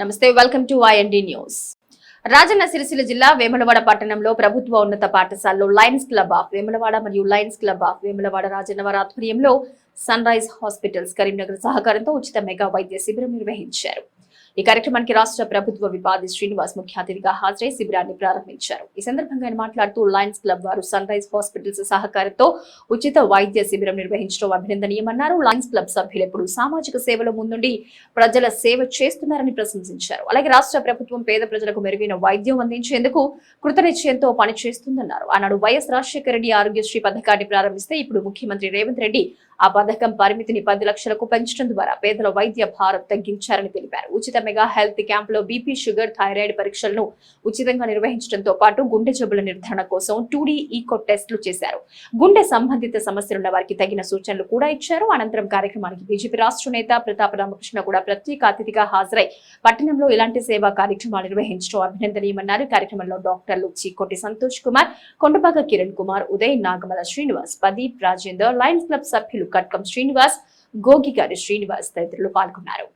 నమస్తే welcome to IND news Rajanna Sircilla జిల్లా వేములవాడ పట్టణంలో ప్రభుత్వ ఉన్నత పాఠశాలలో లయన్స్ క్లబ్ ఆఫ్ వేములవాడ మరియు Lions club of Vemulawada Rajanna వారి ఆధ్వర్యంలో సన్ రైజ్ హాస్పిటల్స్ కరీంనగర్ సహకారంతో ఉచిత మెగా వైద్య శిబిరం నిర్వహించారు. ఈ కార్యక్రమానికి రాష్ట్ర ప్రభుత్వ విపాది శ్రీనివాస్ ముఖ్య అతిథిగా హాజరై శిబిరాన్ని ప్రారంభించారు. ఈ సందర్భంగా ఆయన మాట్లాడుతూ లయన్స్ క్లబ్ వారు సన్ రైజ్ హాస్పిటల్స్ సహకారంతో ఉచిత వైద్య శిబిరం నిర్వహించడం అభినందనీయమన్నారు. లయన్స్ క్లబ్ సభ్యులు ఎప్పుడు సామాజిక సేవలో ముందుండి ప్రజల సేవ చేస్తున్నారని ప్రశంసించారు. అలాగే రాష్ట్ర ప్రభుత్వం పేద ప్రజలకు మెరుగైన వైద్యం అందించేందుకు కృతనిశ్చయంతో పనిచేస్తుందన్నారు. ఆనాడు వైఎస్ రాజశేఖర రెడ్డి ఆరోగ్యశ్రీ పథకాన్ని ప్రారంభిస్తే ఇప్పుడు ముఖ్యమంత్రి రేవంత్ రెడ్డి ఆ పథకం పరిమితిని పది లక్షలకు పెంచడం ద్వారా పేదల వైద్య భారం తగ్గించారని తెలిపారు. ఉచిత మెగా హెల్త్ క్యాంప్లో బీపీ షుగర్ థైరాయిడ్ పరీక్షలను ఉచితంగా నిర్వహించడంతో పాటు గుండె జబ్బుల నిర్ధారణ కోసం టూడీ ఈకో టెస్టులు చేశారు. గుండె సంబంధిత సమస్యలున్న వారికి తగిన సూచనలు కూడా ఇచ్చారు. అనంతరం కార్యక్రమానికి బీజేపీ రాష్ట్ర నేత ప్రతాప రామకృష్ణ కూడా ప్రత్యేక అతిథిగా హాజరై పట్టణంలో ఇలాంటి సేవా కార్యక్రమాలు నిర్వహించడం అభినందనీయమన్నారు. కార్యక్రమంలో డాక్టర్లు చీకోటి సంతోష్ కుమార్ కొండపాక కిరణ్ కుమార్ ఉదయ్ నాగమల శ్రీనివాస్ ప్రదీప్ రాజేందర్ లయన్స్ క్లబ్ సభ్యులు కట్కం శ్రీనివాస్ గోగిగారి శ్రీనివాస్ తదితరులు పాల్గొన్నారు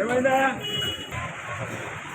ఏమైందా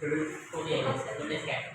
तुम्ही तुम्हीच काय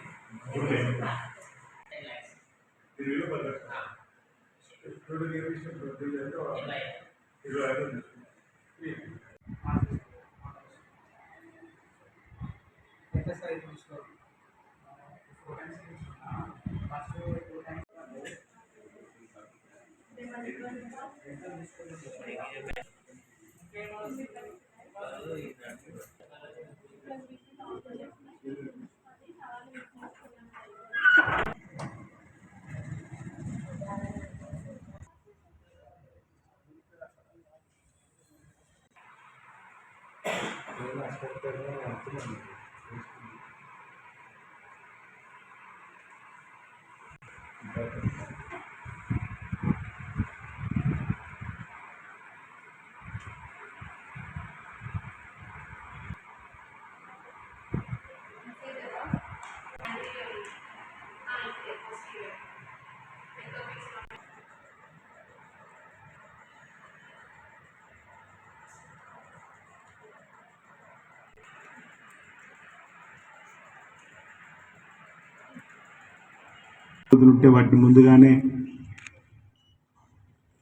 ఏమైందా ఉంటే వాటిని ముందుగానే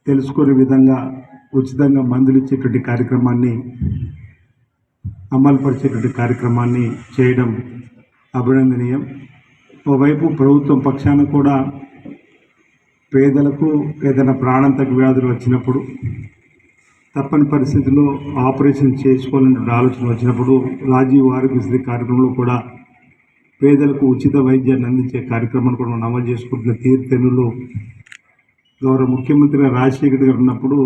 తెలుసుకునే విధంగా ఉచితంగా మందులు ఇచ్చేటువంటి కార్యక్రమాన్ని అమలుపరిచేటువంటి కార్యక్రమాన్ని చేయడం అభినందనీయం. ఓవైపు ప్రభుత్వం పక్షాన కూడా పేదలకు ఏదైనా ప్రాణాంతక వ్యాధులు వచ్చినప్పుడు తప్పని పరిస్థితుల్లో ఆపరేషన్ చేసుకోవాలనే ఆలోచన వచ్చినప్పుడు రాజీవ్ ఆరోగ్యశ్రీ కార్యక్రమంలో కూడా పేదలకు ఉచిత వైద్యాన్ని అందించే కార్యక్రమాన్ని కూడా మనం అమలు చేసుకుంటున్న తీర్థనులు గౌరవ ముఖ్యమంత్రి రాజశేఖర్ గారు ఉన్నప్పుడు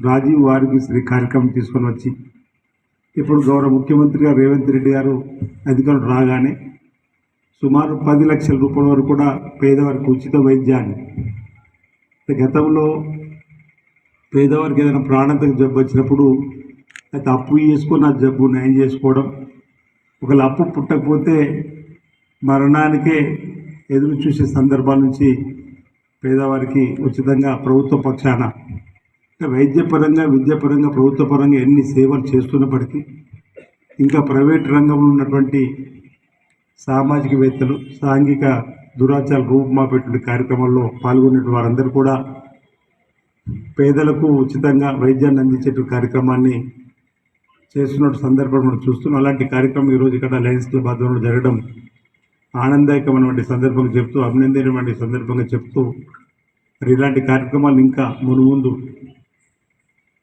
రాజీవ్ ఆరోగ్యశ్రీ కార్యక్రమం తీసుకొని వచ్చి ఇప్పుడు గౌరవ ముఖ్యమంత్రి గారు రేవంత్ రెడ్డి గారు అధికారులు రాగానే సుమారు పది లక్షల రూపాయల వరకు కూడా పేదవారికి ఉచిత వైద్యాన్ని గతంలో పేదవారికి ఏదైనా ప్రాణాంతక జబ్బు వచ్చినప్పుడు అయితే అప్పు చేసుకుని ఆ జబ్బు నయం చేసుకోవడం? ఒకవేళ అప్పు పుట్టకపోతే మరణానికే ఎదురు చూసే సందర్భాల నుంచి పేదవారికి ఉచితంగా ప్రభుత్వ పక్షాన అంటే వైద్యపరంగా విద్యాపరంగా ప్రభుత్వ పరంగా ఎన్ని సేవలు చేస్తున్నప్పటికీ ఇంకా ప్రైవేట్ రంగంలో ఉన్నటువంటి సామాజికవేత్తలు సాంఘిక దురాచార రూపుమాపేటువంటి కార్యక్రమాల్లో పాల్గొనే వారందరూ కూడా పేదలకు ఉచితంగా వైద్యాన్ని అందించే కార్యక్రమాన్ని చేస్తున్న సందర్భం మనం చూస్తున్నాం. అలాంటి కార్యక్రమం ఈరోజు ఇక్కడ లయన్స్ క్లబ్ ఆధ్వర్యంలో జరగడం ఆనందదాయకమైనటువంటి సందర్భంగా చెప్తూ అభినందనటువంటి సందర్భంగా చెప్తూ మరి ఇలాంటి కార్యక్రమాలు ఇంకా మునుముందు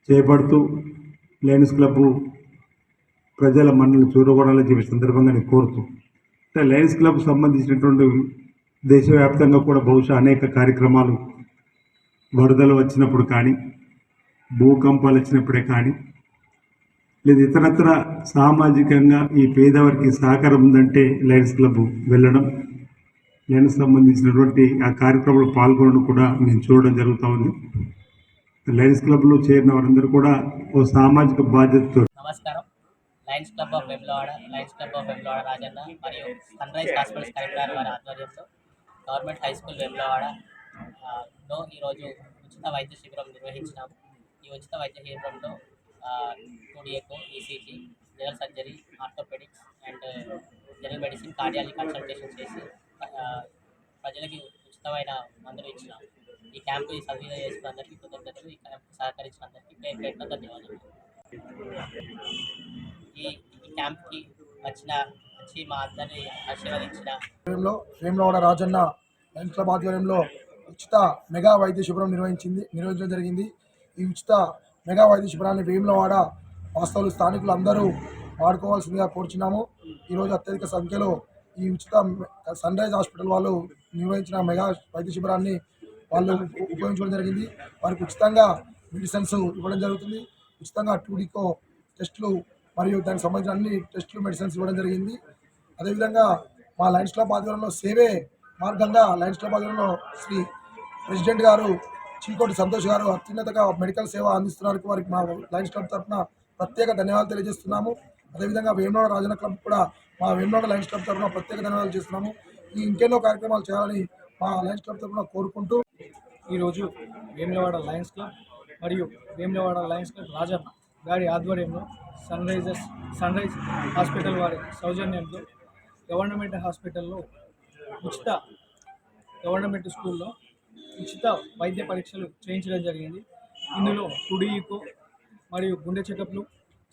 చేపడుతూ లయన్స్ క్లబ్ ప్రజల మనల్ని చూడకూడాలని చెప్పే సందర్భంగా నేను కోరుతూ అంటే లయన్స్ క్లబ్ సంబంధించినటువంటి దేశవ్యాప్తంగా కూడా బహుశా అనేక కార్యక్రమాలు వరదలు వచ్చినప్పుడు కానీ భూకంపాలు వచ్చినప్పుడే కానీ లేదా ఇతరత్ర సామాజికంగా ఈ పేదవారికి సహకారం ఉందంటే లయన్స్ క్లబ్ వెళ్ళడం. లయన్స్ సంబంధించినటువంటి ఆ కార్యక్రమంలో పాల్గొనడం కూడా నేను చూడడం జరుగుతూ ఉంది. లయన్స్ క్లబ్లో చేరిన వారందరూ కూడా ఓ సామాజిక బాధ్యతతో నమస్కారం. Lions club of Vemulawada Lions club of Vemulawada Rajanna మరియు సన్ రైజ్ హాస్పిటల్స్ కరీంనగర్ వారి ఆధ్వర్యంలో గవర్నమెంట్ హై స్కూల్ వెమ్లవాడ లో ఈరోజు ఉచిత వైద్య శిబిరం నిర్వహించినాము. ఈ ఉచిత వైద్య శిబిరంలో two D echo ECG general surgery orthopaedics and general medicine cardiology consultation చేసి ప్రజలకి ఉచితమైన మందులు ఇచ్చిన ఈ క్యాంపు సర్వీస్ చేసిన అందరికీ కృతజ్ఞతలు. ఈ క్యాంపు సహకరించిన అందరికీ పేరు పెట్టిన ధన్యవాదాలు. ఈ ఈ క్యాంప్కి వచ్చిన వచ్చి మా అందరిని ఆశీర్వదించిన ఆధ్వర్యంలో రాజన్న లయన్స్ క్లబ్ ఆధ్వర్యంలో ఉచిత మెగా వైద్య శిబిరం నిర్వహించింది నిర్వహించడం జరిగింది. ఈ ఉచిత మెగా వైద్య శిబిరాన్ని వేములవాడ వాస్తవులు స్థానికులు అందరూ వాడుకోవాల్సిందిగా కోరుచున్నాము. ఈరోజు అత్యధిక సంఖ్యలో ఈ ఉచిత సన్ రైజ్ హాస్పిటల్ వాళ్ళు నిర్వహించిన మెగా వైద్య శిబిరాన్ని వాళ్ళు ఉపయోగించడం జరిగింది. వారికి ఉచితంగా మెడిసిన్స్ ఇవ్వడం జరుగుతుంది. ఉచితంగా టూడికో టెస్టులు మరియు దానికి సంబంధించిన అన్ని టెస్టులు మెడిసిన్స్ ఇవ్వడం జరిగింది. అదేవిధంగా మా లయన్స్ క్లబ్ ఆధ్వర్యంలో సేవే మార్గంగా లయన్స్ క్లబ్ ఆధ్వర్యంలో శ్రీ ప్రెసిడెంట్ గారు చీకోటి సంతోష్ గారు అత్యున్నతగా మెడికల్ సేవ అందిస్తున్నారు వారికి మా లయన్స్ క్లబ్ తరఫున ప్రత్యేక ధన్యవాదాలు తెలియజేస్తున్నాము. అదేవిధంగా వేమనాడ రాజన క్లబ్ కూడా మా వేమనాడ లయన్స్ క్లబ్ తరఫున ప్రత్యేక ధన్యవాదాలు చేస్తున్నాము. ఈ ఇంకెన్నో కార్యక్రమాలు చేయాలని మా లయన్స్ క్లబ్ తరఫున కోరుకుంటూ ఈరోజు వేములవాడ లయన్స్ క్లబ్ మరియు వేములవాడ లయన్స్ క్లబ్ రాజన్న గారి ఆధ్వర్యంలో sun Risers sun rise hospital వారి సౌజన్యంతో గవర్నమెంట్ హాస్పిటల్లో ఉచిత గవర్నమెంట్ స్కూల్లో ఉచిత వైద్య పరీక్షలు చేయించడం జరిగింది. ఇందులో టుడీకో మరియు గుండె చెకప్లు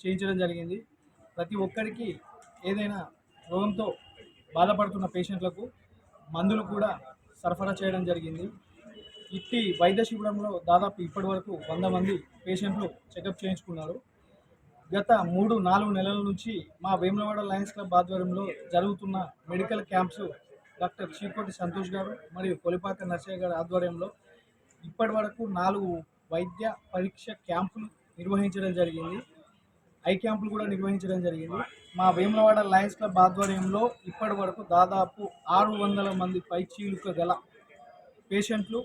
చేయించడం జరిగింది. ప్రతి ఒక్కరికి ఏదైనా రోగంతో బాధపడుతున్న పేషెంట్లకు మందులు కూడా సరఫరా చేయడం జరిగింది. ఇట్టి వైద్య శిబిరంలో దాదాపు ఇప్పటి వరకు వంద మంది పేషెంట్లు చెకప్ చేయించుకున్నారు. గత మూడు నాలుగు నెలల నుంచి మా వేములవాడ లయన్స్ క్లబ్ ఆధ్వర్యంలో జరుగుతున్న medical camps doctor Cheekoti Santosh గారు మరియు కొలిపాక నర్సయ్య గారి ఆధ్వర్యంలో ఇప్పటి వరకు నాలుగు వైద్య పరీక్ష క్యాంపులు నిర్వహించడం జరిగింది. ఐ క్యాంపులు కూడా నిర్వహించడం జరిగింది. మా వేములవాడ లయన్స్ క్లబ్ ఆధ్వర్యంలో ఇప్పటి వరకు దాదాపు ఆరు వందల మంది పైచీలుక గల పేషెంట్లు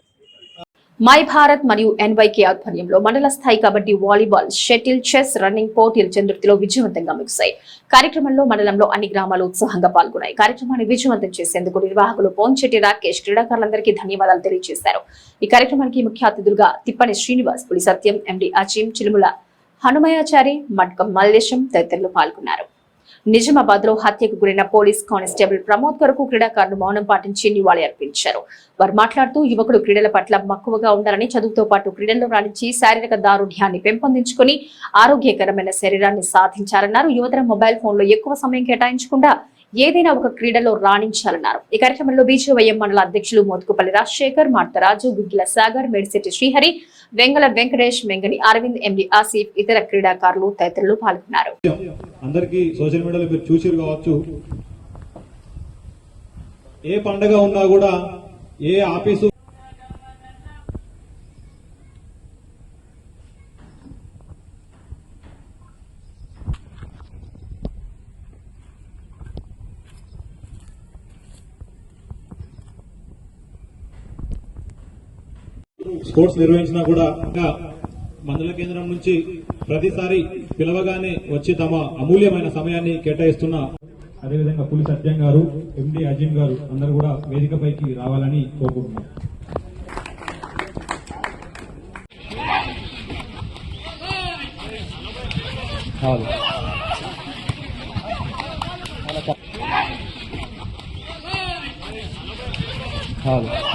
మై భారత్ మరియు ఎన్వైకే ఆధ్వర్యంలో మండల స్థాయి kabaddi volleyball shuttle chess running పోటీలు చంద్రుతిలో విజయవంతంగా ముగిశాయి. కార్యక్రమంలో మండలంలో అన్ని గ్రామాలు ఉత్సాహంగా పాల్గొన్నాయి. కార్యక్రమాన్ని విజయవంతం చేసేందుకు నిర్వాహకులు పోంచెట్టి రాకేష్ క్రీడాకారులందరికీ ధన్యవాదాలు తెలియజేశారు. ఈ కార్యక్రమానికి ముఖ్య అతిథులుగా తిప్పని శ్రీనివాస్ పులి సత్యం ఎండి అజీం చిలుముల హనుమయాచారి మట్కం మల్లేశం తదితరులు పాల్గొన్నారు. నిజామాబాద్లో హత్యకు గురైన పోలీస్ కానిస్టేబుల్ ప్రమోద్ కొరకు క్రీడాకారులు మౌనం పాటించి నివాళి అర్పించారు. వారు మాట్లాడుతూ యువకుడు క్రీడల పట్ల మక్కువగా ఉండాలని చదువుతో పాటు క్రీడల్లో రాణించి శారీరక దారుఢ్యాన్ని పెంపొందించుకొని ఆరోగ్యకరమైన శరీరాన్ని సాధించాలన్నారు యువతర మొబైల్ ఫోన్లో ఎక్కువ సమయం కేటాయించకుండా ఏదైనా ఒక క్రీడలో రాణించాలన్నారు. ఈ కార్యక్రమంలో బీజేవైఎం మండల అధ్యక్షులు మోత్కుపల్లి రాజశేఖర్ మార్తరాజు గుగ్గిల సాగర్ మెడిసిటి శ్రీహరి వెంగళ వెంకటేష్ మెంగని అరవింద్ ఎండి ఆసిఫ్ ఇతర క్రీడాకారులు తదితరులు పాల్గొన్నారు. అందరికీ సోషల్ మీడియాలో మీరు కావచ్చు. ఏ పండగ ఉన్నా కూడా ఏ ఆఫీసు స్పోర్ట్స్ నిర్వహించినా కూడా ఇంకా మండల కేంద్రం నుంచి ప్రతిసారి పిలవగానే వచ్చి తమ అమూల్యమైన సమయాన్ని కేటాయిస్తున్న అదేవిధంగా పులి సత్యం గారు ఎండి అజీం గారు అందరూ కూడా వేదికపైకి రావాలని కోరుకుంటున్నారు కోరుకుంటున్నాం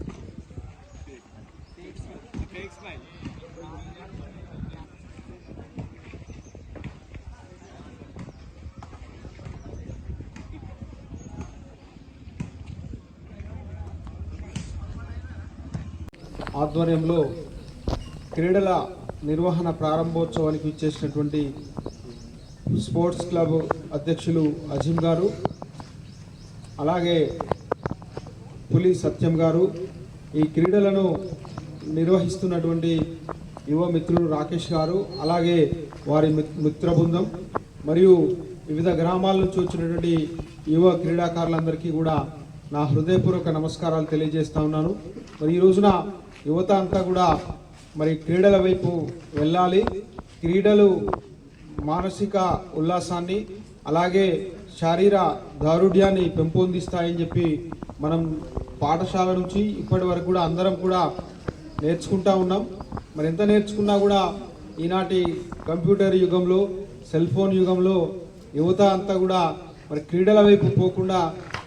ఆధ్వర్యంలో క్రీడల నిర్వహణ ప్రారంభోత్సవానికి ఇచ్చేసినటువంటి స్పోర్ట్స్ క్లబ్ అధ్యక్షులు అజీం గారు అలాగే పులి సత్యం గారు ఈ క్రీడలను నిర్వహిస్తున్నటువంటి యువ మిత్రులు రాకేష్ గారు అలాగే వారి మిత్ర బృందం మరియు వివిధ గ్రామాల నుంచి వచ్చినటువంటి యువ క్రీడాకారులందరికీ కూడా నా హృదయపూర్వక నమస్కారాలు తెలియజేస్తా ఉన్నాను. మరి ఈ రోజున యువత అంతా కూడా మరి క్రీడల వైపు వెళ్ళాలి. క్రీడలు మానసిక ఉల్లాసాన్ని అలాగే శారీర దారుఢ్యాన్ని పెంపొందిస్తాయని చెప్పి మనం పాఠశాల నుంచి ఇప్పటి వరకు కూడా అందరం కూడా నేర్చుకుంటా ఉన్నాం. మరి ఎంత నేర్చుకున్నా కూడా ఈనాటి కంప్యూటర్ యుగంలో సెల్ ఫోన్ యుగంలో యువత అంతా కూడా మరి క్రీడల వైపు పోకుండా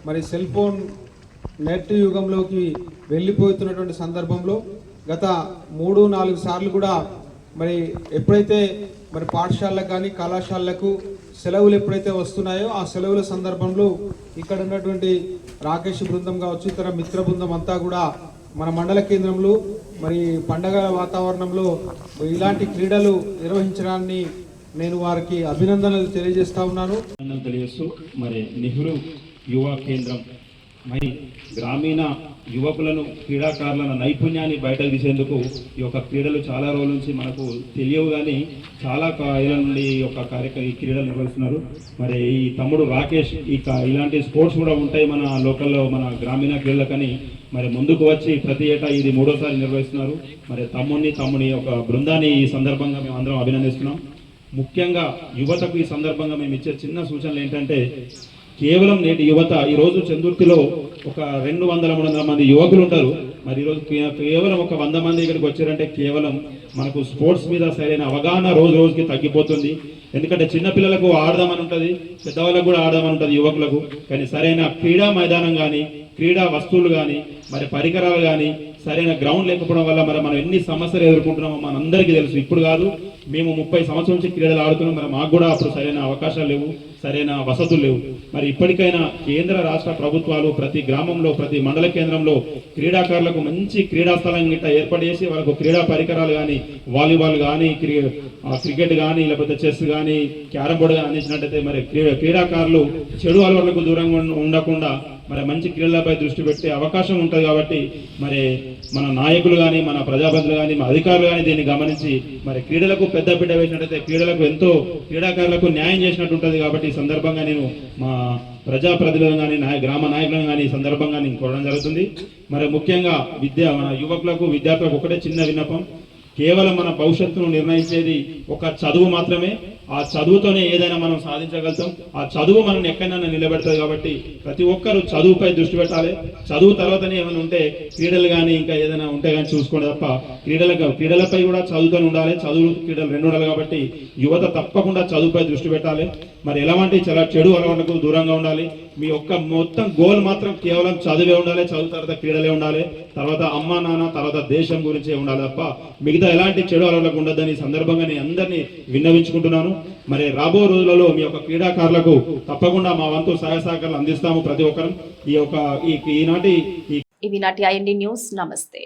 మరి సెల్ ఫోన్ నెట్ యుగంలోకి వెళ్ళిపోతున్నటువంటి సందర్భంలో గత మూడు నాలుగు సార్లు కూడా మరి ఎప్పుడైతే మరి పాఠశాలకు కానీ కళాశాలలకు సెలవులు ఎప్పుడైతే వస్తున్నాయో ఆ సెలవుల సందర్భంలో ఇక్కడ ఉన్నటువంటి రాకేష్ బృందం కావచ్చు ఇతర మిత్ర బృందం అంతా కూడా మన మండల కేంద్రంలో మరి పండగ వాతావరణంలో ఇలాంటి క్రీడలు నిర్వహించడాన్ని నేను వారికి అభినందనలు తెలియజేస్తా ఉన్నాను. తెలియజేస్తూ మరి నెహ్రూ యువ కేంద్రం మరి గ్రామీణ యువకులను క్రీడాకారుల నైపుణ్యాన్ని బయటకు తీసేందుకు ఈ యొక్క క్రీడలు చాలా రోజుల నుంచి మనకు తెలియవు కానీ చాలా కా- నుండి ఈ యొక్క కార్యక్రమ ఈ క్రీడలు నిర్వహిస్తున్నారు. మరి ఈ తమ్ముడు రాకేష్ ఈ ఇలాంటి స్పోర్ట్స్ కూడా ఉంటాయి మన లోకల్లో మన గ్రామీణ క్రీడలకని. మరి ముందుకు వచ్చి ప్రతి ఏటా ఇది మూడోసారి నిర్వహిస్తున్నారు. మరి తమ్ముడిని తమ్ముని యొక్క బృందాన్ని ఈ సందర్భంగా మేము అందరం అభినందిస్తున్నాం. ముఖ్యంగా యువతకు ఈ సందర్భంగా మేము ఇచ్చే చిన్న సూచనలు ఏంటంటే కేవలం నేటి యువత ఈరోజు రోజు చందుర్తిలో ఒక రెండు వందల మూడు వందల మంది యువకులు ఉంటారు. మరి ఈరోజు కేవలం ఒక వంద మంది ఇక్కడికి వచ్చారంటే కేవలం మనకు స్పోర్ట్స్ మీద సరైన అవగాహన రోజు రోజుకి తగ్గిపోతుంది. ఎందుకంటే చిన్నపిల్లలకు ఆడదామని ఉంటుంది పెద్దవాళ్ళకు కూడా ఆడదామని ఉంటుంది యువకులకు. కానీ సరైన క్రీడా మైదానం కానీ క్రీడా వస్తువులు కానీ మరి పరికరాలు కానీ సరైన గ్రౌండ్ లేకపోవడం వల్ల మరి మనం ఎన్ని సమస్యలు ఎదుర్కొంటున్నామో మనందరికీ తెలుసు. ఇప్పుడు కాదు మేము ముప్పై సంవత్సరం నుంచి క్రీడలు ఆడుతున్నాం. మరి మాకు కూడా అప్పుడు సరైన అవకాశాలు లేవు సరైన వసతులు లేవు. మరి ఇప్పటికైనా కేంద్ర రాష్ట్ర ప్రభుత్వాలు ప్రతి గ్రామంలో ప్రతి మండల కేంద్రంలో క్రీడాకారులకు మంచి క్రీడా స్థలం గిట్ట ఏర్పాటు చేసి వాళ్ళకు క్రీడా పరికరాలు కానీ వాలీబాల్ కానీ క్రికెట్ కానీ లేకపోతే చెస్ కానీ క్యారం బోర్డు కానీ అందించినట్టయితే మరి క్రీడాకారులు చెడు అలవాట్లకు దూరంగా ఉండకుండా మరి మంచి క్రీడలపై దృష్టి పెట్టే అవకాశం ఉంటుంది కాబట్టి మరి మన నాయకులు కానీ మన ప్రజాప్రతినిధులు కానీ మన అధికారులు కానీ దీన్ని గమనించి మరి క్రీడలకు పెద్ద బిడ్డ వేసినట్టయితే క్రీడలకు ఎంతో క్రీడాకారులకు న్యాయం చేసినట్టు ఉంటుంది కాబట్టి ఈ సందర్భంగా నేను మా ప్రజాప్రతినిధులను కానీ నాయ గ్రామ నాయకులను కానీ ఈ సందర్భంగా నేను కోరడం జరుగుతుంది. మరి ముఖ్యంగా విద్య మన యువకులకు విద్యార్థులకు ఒకటే చిన్న విన్నపం. కేవలం మన భవిష్యత్తును నిర్ణయించేది ఒక చదువు మాత్రమే. ఆ చదువుతోనే ఏదైనా మనం సాధించగలుగుతాం. ఆ చదువు మనం ఎక్కడైనా నిలబెడుతుంది కాబట్టి ప్రతి ఒక్కరూ చదువుపై దృష్టి పెట్టాలి. చదువు తర్వాతనే ఏమైనా ఉంటే క్రీడలు కానీ ఇంకా ఏదైనా ఉంటే కానీ చూసుకోండి తప్ప క్రీడలకు క్రీడలపై కూడా చదువుతోనే ఉండాలి. చదువు క్రీడలు రెండు ఉండాలి కాబట్టి యువత తప్పకుండా చదువుపై దృష్టి పెట్టాలి. మరి ఎలాంటి చాలా చెడు అలవాటుకు దూరంగా ఉండాలి. మీ యొక్క మొత్తం గోల్ మాత్రం కేవలం చదువే ఉండాలి. చదువు తర్వాత క్రీడలే ఉండాలి. తర్వాత అమ్మ నాన్న తర్వాత దేశం గురించే ఉండాలి తప్ప మిగతా ఎలాంటి చెడు అలవాట్లకు ఉండదని సందర్భంగా నేను అందరినీ విన్నవించుకుంటున్నాను. మరి రాబో రోజులలో మీ యొక్క క్రీడాకారులకు తప్పకుండా మా వంతు సహాయ సహకారాలు అందిస్తాము ప్రతి ఒక్కరం. ఈ యొక్క ఈనాటి ఈ ఇవి నాటి ఐఎన్డి న్యూస్ నమస్తే.